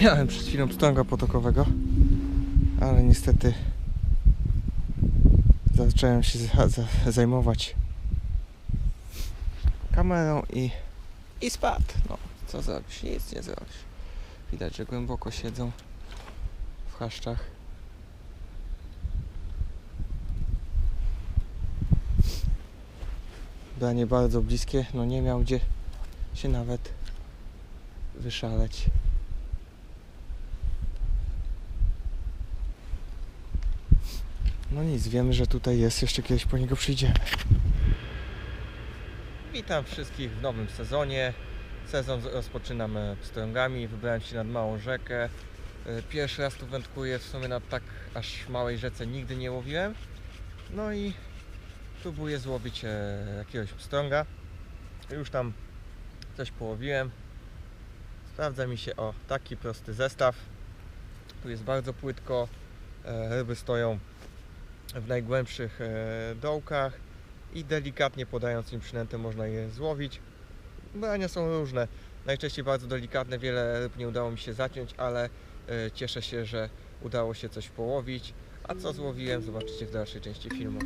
Miałem przed chwilą pstrąga potokowego, ale niestety zacząłem się za, za, zajmować kamerą i, i spadł. No, co zrobisz? Nic nie zrobisz. Widać, że głęboko siedzą w chaszczach. Branie bardzo bliskie, no nie miał gdzie się nawet wyszaleć. No nic, wiemy, że tutaj jest, jeszcze kiedyś po niego przyjdziemy. Witam wszystkich w nowym sezonie. Sezon z- rozpoczynam e, pstrągami. Wybrałem się nad małą rzekę. E, Pierwszy raz tu wędkuję, w sumie na tak aż małej rzece nigdy nie łowiłem. No i próbuję złowić e, jakiegoś pstrąga. Już tam coś połowiłem. Sprawdza mi się o taki prosty zestaw. Tu jest bardzo płytko. E, Ryby stoją w najgłębszych e, dołkach i delikatnie podając im przynętę można je złowić. Brania są różne. Najczęściej bardzo delikatne, wiele ryb nie udało mi się zaciąć, ale e, cieszę się, że udało się coś połowić. A co złowiłem zobaczycie w dalszej części filmu.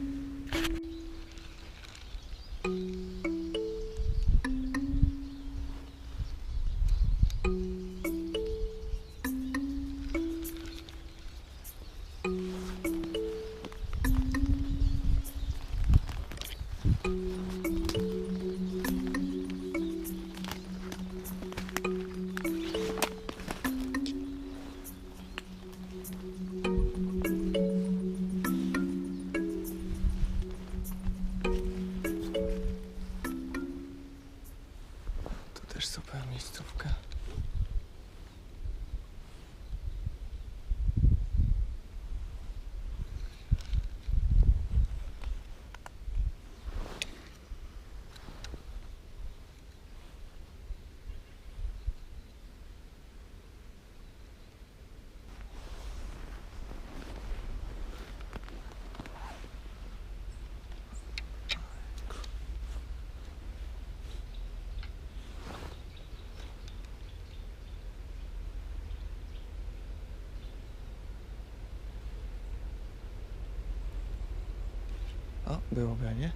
O, było branie.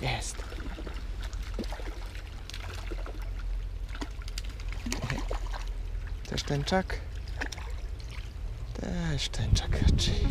Jest. Też tęczak? Też tęczak raczej.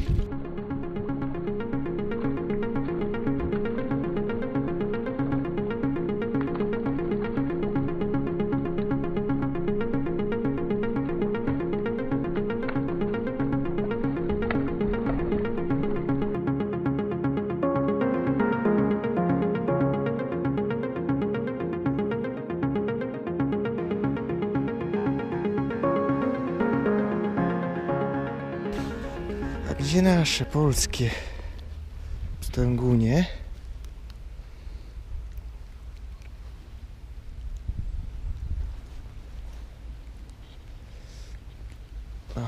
Gdzie nasze polskie pstrągunie? O.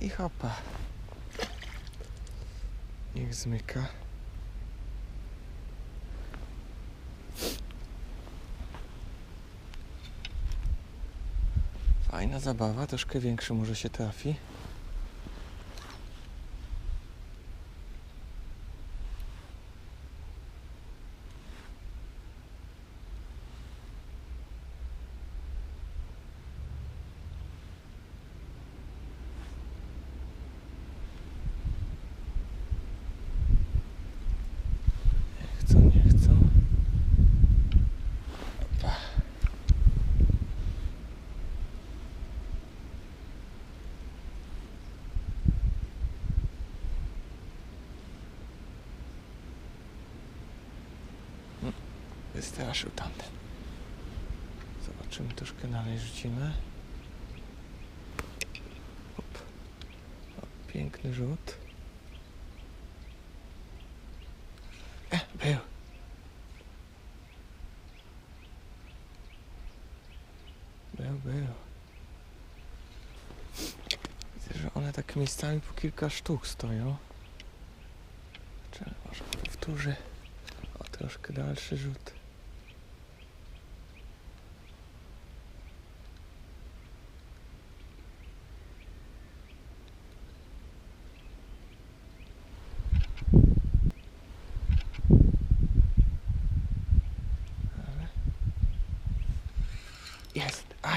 I hopa. Niech zmyka. Fajna zabawa, troszkę większy może się trafi. Nie chcą, nie chcą. Opa. Mm, Wystraszył tamten. Zobaczymy, troszkę dalej rzucimy. Piękny rzut. E, był. Był, był. Widzę, że one tak miejscami po kilka sztuk stoją. Czy może powtórzy? O, troszkę dalszy rzut.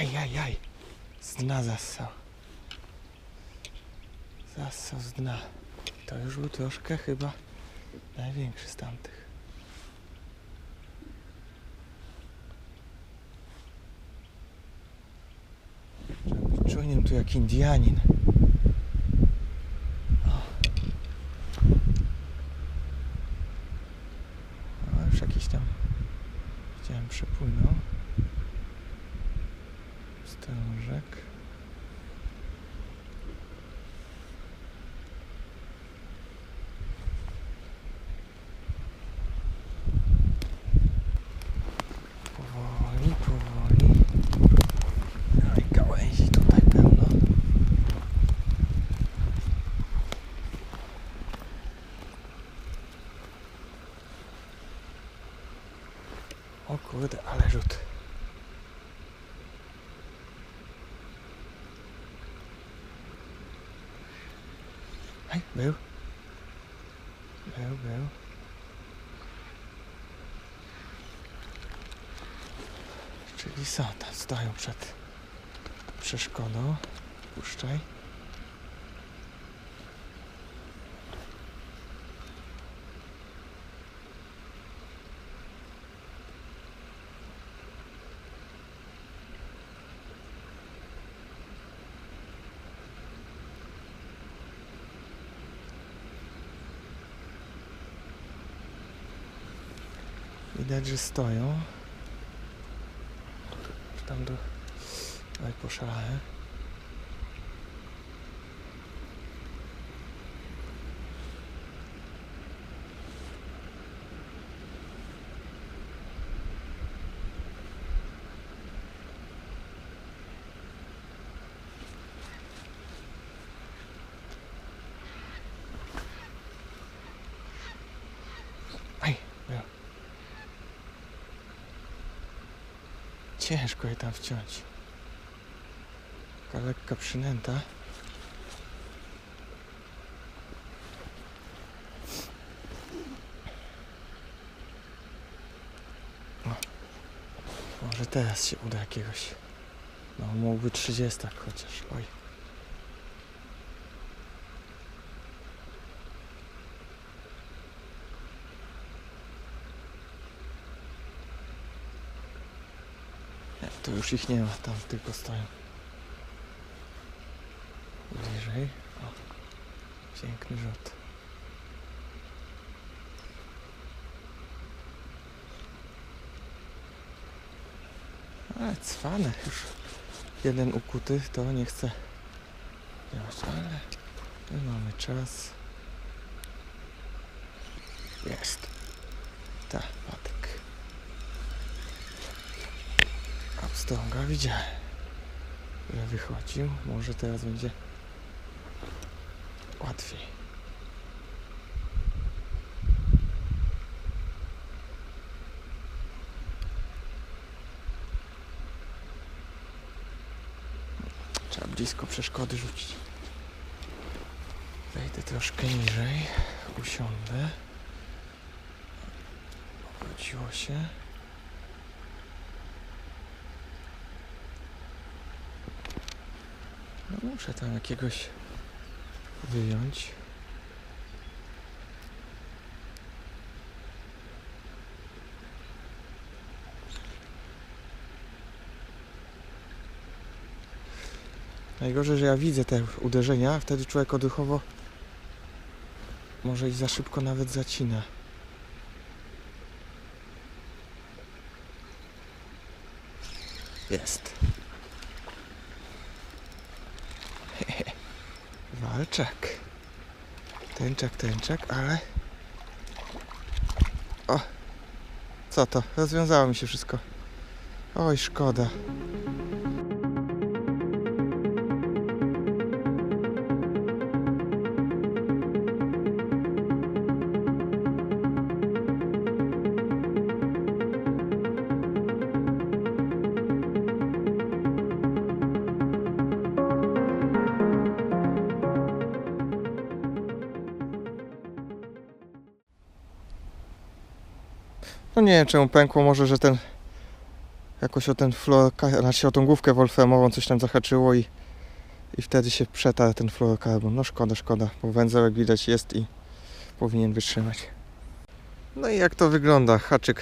Jest. Aj, aj, aj. Z dna zassał. Zassał z dna. To już był troszkę chyba największy z tamtych. Czujnym tu jak Indianin. O. O, już jakiś tam widziałem przepłynął. Stążek. Powoli, powoli. No i gałęzi tutaj pełno. O kurde, ale rzut. Hej, był. Był, był. Tam, stoją przed przeszkodą. Puszczaj. Widać, że stoją. Już tam do... Oj, poszalałem. Ciężko je tam wciąć. Taka lekka przynęta. O, może teraz się uda jakiegoś. No, mógłby 30 chociaż. Oj. Tu już ich nie ma, tam tylko stoją. Bliżej. O, piękny rzut. Ale cwane już. Jeden ukuty to nie chce działać, ale my mamy czas. Jest. Ta, patyk. Abstonga widziałem. Wychodził. Może teraz będzie łatwiej. Trzeba blisko przeszkody rzucić. Wejdę troszkę niżej. Usiądę. Obróciło się. No muszę tam jakiegoś wyjąć. Najgorzej, że ja widzę te uderzenia, wtedy człowiek odruchowo może i za szybko nawet zacina. Jest. Walczak. Tęczak, tęczak, ale... O! Co to? Rozwiązało mi się wszystko. Oj, szkoda. No nie wiem czemu pękło, może że ten jakoś o ten fluorokarbon, znaczy o tą główkę wolframową coś tam zahaczyło i, i wtedy się przetarł ten fluorokarbon. No szkoda, szkoda, bo węzełek widać jest i powinien wytrzymać. No i jak to wygląda? Haczyk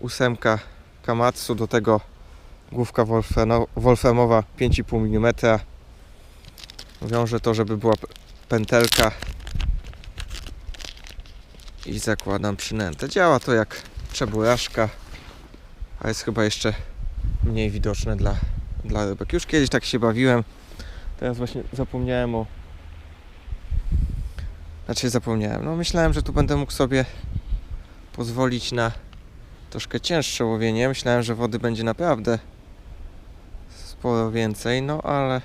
ósemka Kamatsu, do tego główka wolframowa 5,5 mm. Wiążę to, żeby była pętelka i zakładam przynętę. Działa to jak czeburaszka, a jest chyba jeszcze mniej widoczne dla, dla rybek. Już kiedyś tak się bawiłem, teraz właśnie zapomniałem o... Znaczy zapomniałem, no myślałem, że tu będę mógł sobie pozwolić na troszkę cięższe łowienie. Myślałem, że wody będzie naprawdę sporo więcej, no ale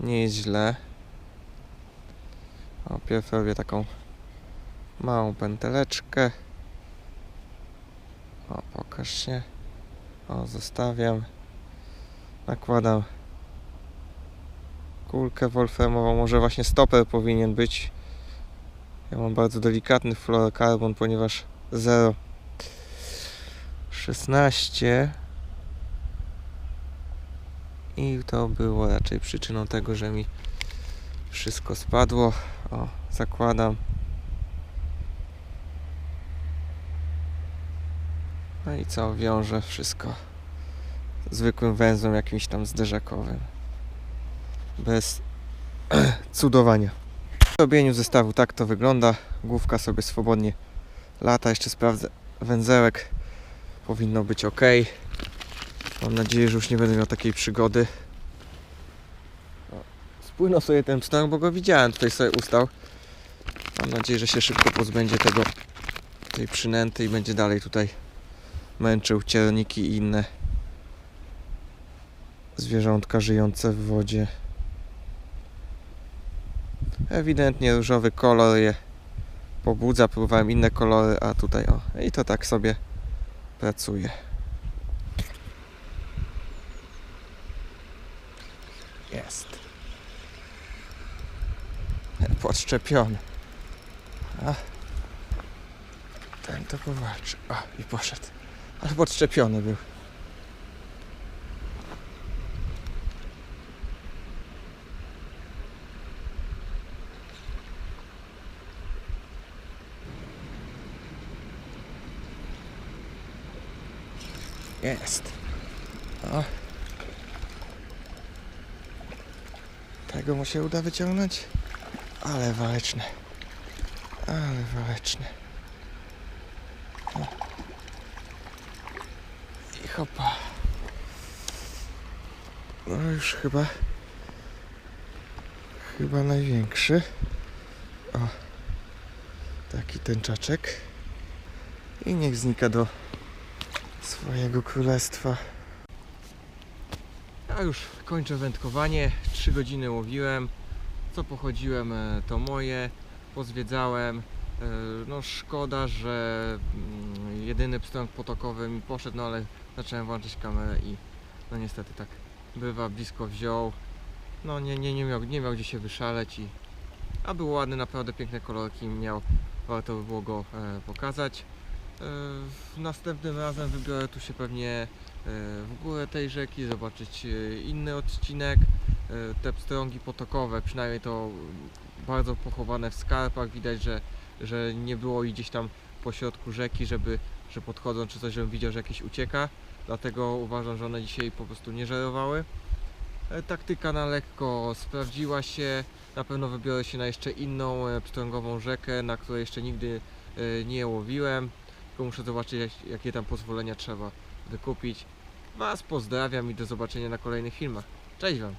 nie jest źle. O, pierw robię taką małą pęteleczkę. O, pokaż się. O, zostawiam. Nakładam kulkę wolframową. Może właśnie stoper powinien być. Ja mam bardzo delikatny fluorokarbon, ponieważ 0 16 i to było raczej przyczyną tego, że mi wszystko spadło. O, zakładam. No i co, wiążę wszystko zwykłym węzłem jakimś tam zderzakowym. Bez cudowania. W robieniu zestawu tak to wygląda. Główka sobie swobodnie lata. Jeszcze sprawdzę węzełek. Powinno być ok. Mam nadzieję, że już nie będę miał takiej przygody. Spłynął sobie ten pstrąg, bo go widziałem, tutaj sobie ustał. Mam nadzieję, że się szybko pozbędzie tego tej przynęty i będzie dalej tutaj męczył cierniki i inne zwierzątka żyjące w wodzie. Ewidentnie różowy kolor je pobudza, próbowałem inne kolory, a tutaj o, i to tak sobie pracuje. Jest. Podszczepiony. A. Ten to powalczy. O, i poszedł. Ale podszczepiony był. Jest. O. Tego mu się uda wyciągnąć. Ale waleczne. Ale waleczne. O. I hopa. No już chyba. Chyba największy. O. Taki tęczaczek. I niech znika do swojego królestwa. Ja już kończę wędkowanie. 3 godziny łowiłem. Co pochodziłem, e, to moje. Pozwiedzałem. E, No szkoda, że mm, jedyny pstrąg potokowy mi poszedł, no ale zacząłem włączyć kamerę i no niestety tak bywa, blisko wziął. No nie, nie, nie, miał, nie miał gdzie się wyszaleć i a był ładny, naprawdę piękne kolorki miał. Warto by było go e, pokazać. E, Następnym razem wybiorę tu się pewnie e, w górę tej rzeki, zobaczyć e, inny odcinek. E, Te pstrągi potokowe, przynajmniej to bardzo pochowane w skarpach, widać, że, że nie było ich gdzieś tam po środku rzeki, żeby, że podchodzą czy coś, żebym widział, że jakieś ucieka. Dlatego uważam, że one dzisiaj po prostu nie żerowały. E, Taktyka na lekko sprawdziła się. Na pewno wybiorę się na jeszcze inną e, pstrągową rzekę, na której jeszcze nigdy e, nie łowiłem. Tylko muszę zobaczyć, jak- jakie tam pozwolenia trzeba wykupić. Was pozdrawiam i do zobaczenia na kolejnych filmach. Cześć Wam!